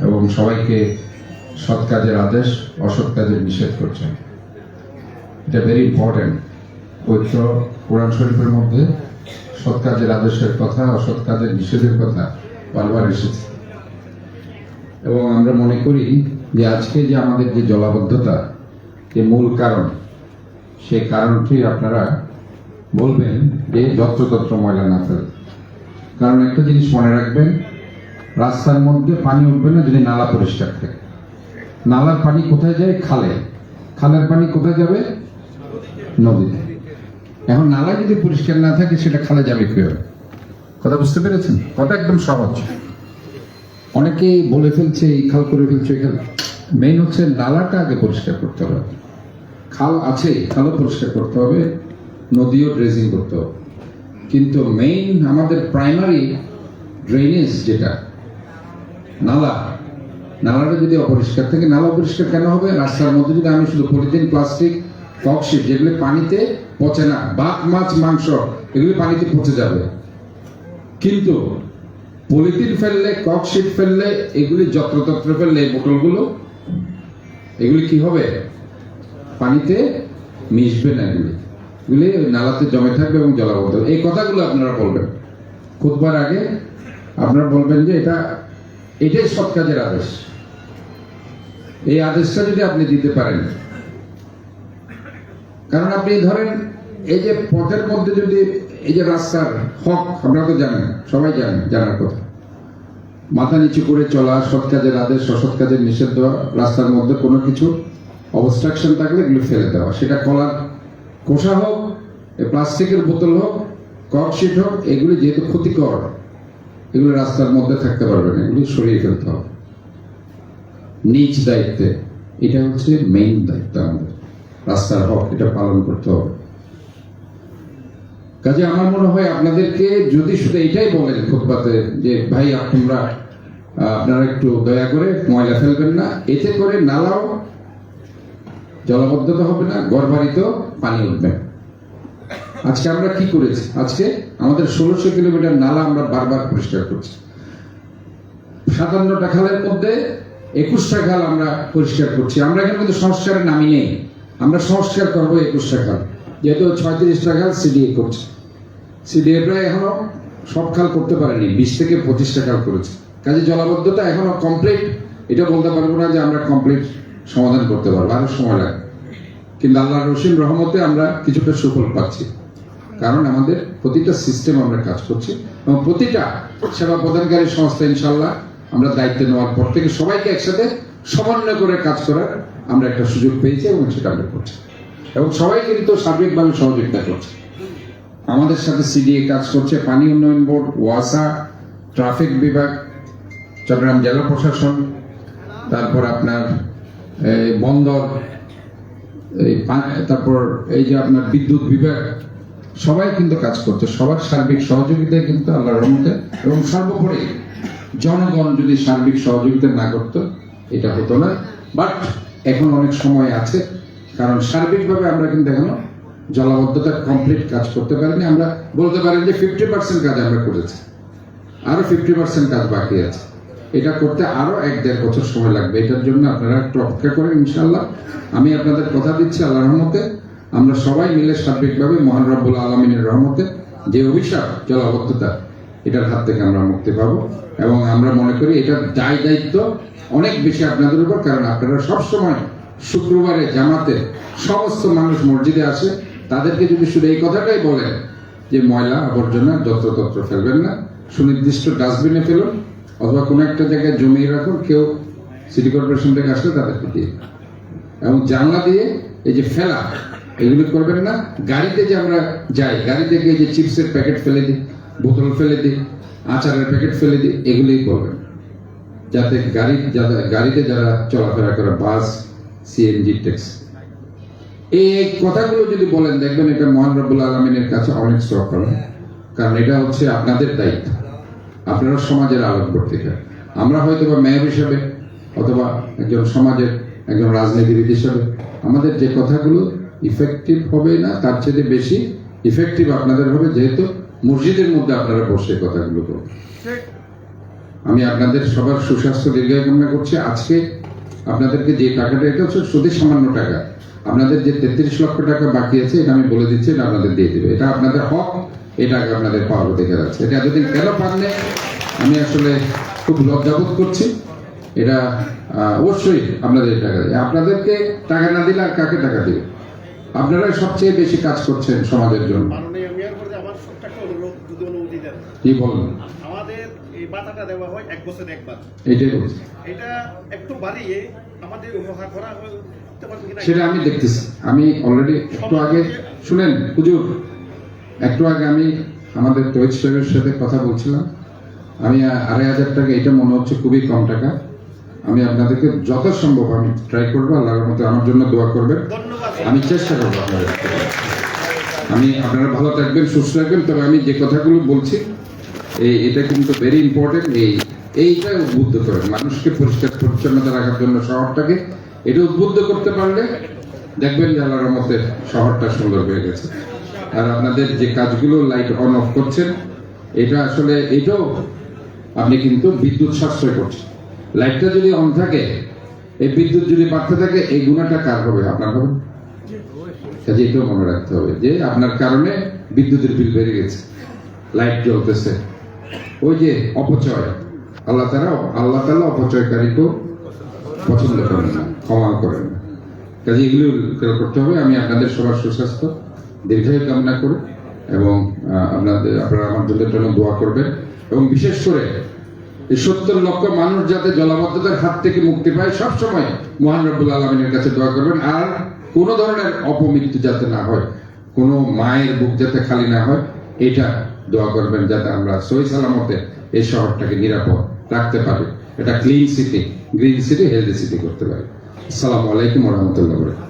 এবং সবাইকে সৎ কাজের আদেশ, অসৎ কাজের নিষেধ করছেন। এটা ভেরি ইম্পর্টেন্ট পবিত্র কোরআন শরীফের মধ্যে সৎ কাজের আদেশের কথা, অসৎ কাজের নিষেধের কথা বারবার এসেছে। এবং আমরা মনে করি যে আজকে যে আমাদের যে জলাবদ্ধতা, যে মূল কারণ, সে কারণটি আপনারা বলবেন যে যত্রতত্র ময়লা না ফেলে কারণ একটা জিনিস মনে রাখবেন রাস্তার মধ্যে পানি উঠবে না যদি নালা পরিষ্কার থাকে। নালার পানি কোথায় যায়? খালে। খালের পানি কোথায় যাবে? নদীতে। এখন নালা যদি পরিষ্কার না থাকে, সেটা খালে যাবে কীভাবে? কথা বুঝতে পেরেছেন? কথা একদম সহজ। অনেকেই বলে ফেলছে, এই খাল করে ফেলছে, এই খাল। মেইন হচ্ছে নালাটা আগে পরিষ্কার করতে হবে। খাল আছে খালও পরিষ্কার করতে হবে। নদীও ড্রেজিং করতে হবে। কিন্তু মেইন আমাদের প্রাইমারি ড্রেনেজ যেটা নালা। নালাটা যদি অপরিষ্কার থাকে, নালা পরিষ্কার কেন হবে? রাস্তার মধ্যে যদি আমি শুধু পলিথিন প্লাস্টিক ককশিট যেগুলি পানিতে পচে না বাক মাছ, মাংস, এগুলি পানিতে পচে যাবে। কিন্তু পলিথিন ফেললে ককশিট ফেললে, এগুলি যত্রতত্র ফেললে, এই বোতলগুলো, এগুলি কি হবে? পানিতে মিশবে না এগুলি। এগুলি নালাতে জমে থাকবে এবং জলাবদ্ধ। এই কথাগুলো আপনারা বলবেন। খুদবার আগে আপনারা বলবেন যে এটা এটাই সৎ কাজের আদেশ। এই আদেশটা যদি আপনি দিতে পারেন, কারণ আপনি ধরেন এই যে পথের মধ্যে যদি এই যে রাস্তার হক, আপনারা তো জানেন, সবাই জানেন, জানার কথা। মাথা নিচু করে চলা, সৎ কাজের আদেশ, অসৎ কাজের নিষেধ দেওয়া, রাস্তার মধ্যে কোনো কিছু অবস্ট্রাকশন থাকলে এগুলো ফেলে দেওয়া। সেটা কলার কোষা হোক প্লাস্টিকের বোতল হোক ককশিট হোক, এগুলি যেহেতু ক্ষতিকর এগুলো রাস্তার মধ্যে থাকতে পারবে না, এগুলো সরিয়ে ফেলতে হবে। নিজ দায়িত্বে, এটা হচ্ছে মেইন দায়িত্ব আমাদের। রাস্তার হক, এটা পালন করতে হবে। কাজে আমার মনে হয় আপনাদেরকে যদি শুধু এটাই বলেন ফুটপাতে যে ভাই আপনারা আপনারা একটু দয়া করে ময়লা ফেলবেন না, এতে করে নালাও জলাবদ্ধতা হবে না গড়বাড়িতেও পানি উঠবে না। আজকে আমরা কি করেছি? আজকে আমাদের ষোলোশো কিলোমিটার নালা আমরা বারবার পরিষ্কার করছি। সাতান্নটা খালের মধ্যে একুশটা খাল আমরা পরিষ্কার করছি। আমরা এখানে কিন্তু সংস্কারের নামই নেই। আমরা সংস্কার করব একুশটা খাল। যেহেতু ছয়ত্রিশটা খাল সিডিএ করছে। সিডিএ প্রায় এখনও সব খাল করতে পারেনি। বিশ থেকে পঁচিশটা খাল করেছে। কাজে জলাবদ্ধতা এখনও কমপ্লিট এটা বলতে পারব না যে আমরা কমপ্লিট সমাধান করতে পারব। আরও সময় লাগবে। কিন্তু আল্লাহ রসিম রহমতে আমরা কিছুটা সুফল পাচ্ছি। কারণ আমাদের প্রতিটা সিস্টেম আমরা কাজ করছি এবং প্রতিটা সেবা প্রদানকারী সংস্থা ইনশাল্লাহ আমরা দায়িত্ব নেওয়ার পর থেকে সবাইকে একসাথে সমন্বয় করে কাজ করার আমরা একটা সুযোগ পেয়েছি এবং সেটা আমরা করছি। এবং সবাই কিন্তু সার্বিকভাবে সহযোগিতা করছে। আমাদের সাথে সিডিএ কাজ করছে, পানি উন্নয়ন বোর্ড, ওয়াসা, ট্রাফিক বিভাগ, চট্টগ্রাম জেলা প্রশাসন, তারপর আপনার বন্দর তারপর এই যে আপনার বিদ্যুৎ বিভাগ সবাই কিন্তু কাজ করছে, সবার সার্বিক সহযোগিতায় কিন্তু আল্লাহ রহমতে। এবং সর্বোপরি জনগণ যদি সার্বিক সহযোগিতা না করত, এটা হতো না। বাট এখন অনেক সময় আছে, কারণ সার্বিকভাবে আমরা কিন্তু এখনও জলাবদ্ধতার কমপ্লিট কাজ করতে পারিনি। আমরা বলতে পারি যে ফিফটি পার্সেন্ট কাজ আমরা করেছি। আরও ফিফটি পার্সেন্ট কাজ বাকি আছে। এটা করতে আরও এক দেড় বছর সময় লাগবে। এটার জন্য আপনারা একটু অপেক্ষা করেন ইনশাল্লাহ আমি আপনাদের কথা দিচ্ছি আল্লাহ রহমতে। আমরা সবাই মিলে সার্বিকভাবে মহান রব্বুল আলমিনের রহমতে যে অভিশাপ, জলাবদ্ধতা, এটার হাত থেকে আমরা মুক্তি পাবো। এবং আমরা মনে করি এটার দায় দায়িত্ব অনেক বেশি আপনাদের উপর, কারণ আপনারা সবসময় শুক্রবারে জামাতে সমস্ত মানুষ মসজিদে আসে। তাদেরকে যদি শুধু এই কথাটাই বলেন যে ময়লা আবর্জনা যত্রতত্র ফেলবেন না, সুনির্দিষ্ট ডাস্টবিনে ফেলুন, অথবা কোনো একটা জায়গায় জমিয়ে রাখুন, কেউ সিটি কর্পোরেশন থেকে আসলে তাদেরকে দিয়ে। এবং জানলা দিয়ে এই যে ফেলা এগুলো করবেন না। গাড়িতে যে আমরা যাই গাড়ি থেকে এই যে চিপসের প্যাকেট ফেলে দিই, বোতল ফেলে দিই, আচারের প্যাকেট ফেলে দিই, এগুলোই করবেন। যাতে গাড়ি যারা গাড়িতে যারা চলাফেরা করে, বাস সিএনজি ট্যাক্সি। এই কথাগুলো যদি বলেন, দেখবেন এটা মহান রব্বুল আলমিনের কাছে অনেক শ্রদ্ধা। হবে কারণ এটা হচ্ছে আপনাদের দায়িত্ব। আপনারা সমাজের আলোক বর্তিকা আমরা হয়তো বা মেয়র হিসেবে, অথবা একজন সমাজের একজন রাজনীতিবিদ হিসাবে, আমাদের যে কথাগুলো ইফেক্টিভ হবে না তার চেয়ে বেশি ইফেক্টিভ আপনাদের হবে যেহেতু মসজিদের মধ্যে আপনারা বসে কথাগুলো করবেন আমি আপনাদের সবার সুস্বাস্থ্য দীর্ঘায়ু কামনা করছি। আজকে আপনাদেরকে যে টাকাটা এটা হচ্ছে শুধু সামান্য টাকা। আপনাদের যে তেত্রিশ লক্ষ টাকা বাকি আছে এটা আমি বলে দিচ্ছি এটা আপনাদের দিয়ে দেবে। এটা আপনাদের হক এটা আপনাদের পাওয়ার অধিকার আছে। এটা এতদিন কেন পারলে আমি আসলে খুব লজ্জাবোধ করছি। এটা অবশ্যই আপনাদের টাকা দেয়। আপনাদেরকে টাকা না দিলে আর কাকে টাকা দিবে? আপনারাই সবচেয়ে বেশি কাজ করছেন সমাজের জন্য। কি বলেন? আমাদের এই বাধাটা দেওয়া হয় এক বছর একবার। এটাই এটা একটু বাড়িয়ে আমাদের উপহার করা হয়? সেটা আমি দেখতেছি। আমি অলরেডি একটু আগে শুনেন হুজুর একটু আগে আমি আমাদের তৈজ সাহেবের সাথে কথা বলছিলাম। আমি আড়াই হাজার টাকা এটা মনে হচ্ছে খুবই কম টাকা। আমি আপনাদেরকে যথাসম্ভব আমি ট্রাই করব আল্লাহর মতো আমার জন্য দোয়া করবেন। আমি চেষ্টা করব আপনাদের। আমি আপনারা ভালো থাকবেন সুস্থ থাকবেন তবে আমি যে কথাগুলো বলছি এই এটা কিন্তু ভেরি ইম্পর্টেন্ট এই এইটা উদ্বুদ্ধ করেন। মানুষকে পরিষ্কার পরিচ্ছন্নতা রাখার জন্য শহরটাকে এটা উদ্বুদ্ধ করতে পারলে দেখবেন যে আল্লাহর রহমতে শহরটা সুন্দর হয়ে গেছে। আর আপনাদের যে কাজগুলো লাইট অন অফ করছেন এটা আসলে এটাও আপনি কিন্তু বিদ্যুৎ সাশ্রয় করছেন। লাইটটা যদি অন থাকে, এই বিদ্যুৎ যদি বাড়তে থাকে, এই গুণাটা কার হবে? আপনার হবে? কাজে এটাও মনে রাখতে হবে যে, আপনার কারণে বিদ্যুতের বিল বেড়ে গেছে। লাইট জ্বলতেছে। ওই যে অপচয়, আল্লাহ তারা, আল্লাহ তালা অপচয়কারীকেও পছন্দ করেন না, ক্ষমা করেন না। কাজে এগুলো খেয়াল করতে হবে? আমি আপনাদের সবার সুস্বাস্থ্য, দীর্ঘায়ু কামনা করি এবং আপনাদের, আপনারা আমার জন্য দোয়া করবেন। এবং বিশেষ করে সত্তর লক্ষ মানুষ যাতে জলাবদ্ধতার হাত থেকে মুক্তি পায় সবসময় মহান রব্বুল আলমিনের কাছে দোয়া করবেন। আর কোনো ধরনের অপমৃত্যু যাতে না হয়, কোনো মায়ের বুক যাতে খালি না হয়, এটা দোয়া করবেন যাতে আমরা সহি সালামতে এই শহরটাকে নিরাপদ রাখতে পারি। এটা clean city green city healthy city করতে পারি। আসসালামু আলাইকুম রহমতুল্লাহ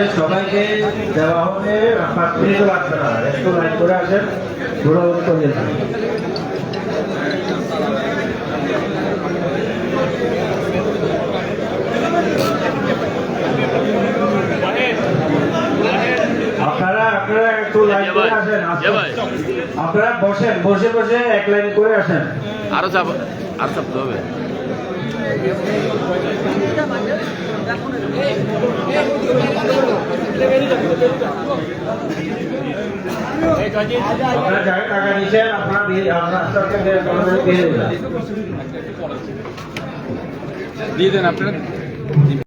আপনাদের সবাইকে দেওয়া হবে লাগবে না একটু লাইন করে আসেন ঘোরা করে আপনারা আপনারা একটু লাইন করে আসেন আপনারা বসেন বসে বসে এক লাইন করে আসেন আরও চাপ আরও হবে আপনারা টাকা নিচ্ছেন আপনারা দিয়ে দেন আপনারা।